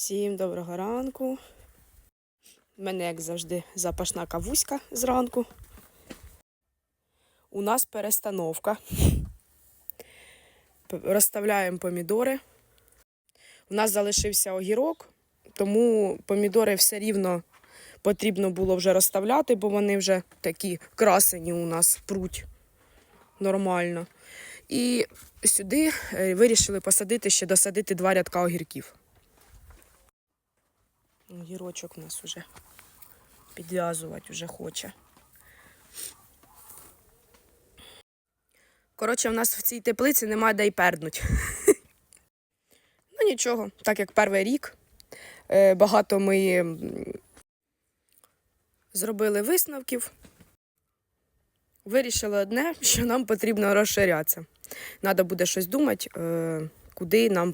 Всім доброго ранку. У мене, як завжди, запашна кавуська зранку. У нас перестановка. Розставляємо помідори. У нас залишився огірок, тому помідори все рівно потрібно було вже розставляти, бо вони вже такі красені у нас пруть нормально. І сюди е, вирішили посадити ще досадити два рядка огірків. Огірочок у нас уже підв'язувати вже хоче. Коротше, в нас в цій теплиці немає де й перднуть. ну нічого, так як перший рік. е, Багато ми зробили висновків. Вирішили одне, що нам потрібно розширятися. Треба буде щось думати, е, куди нам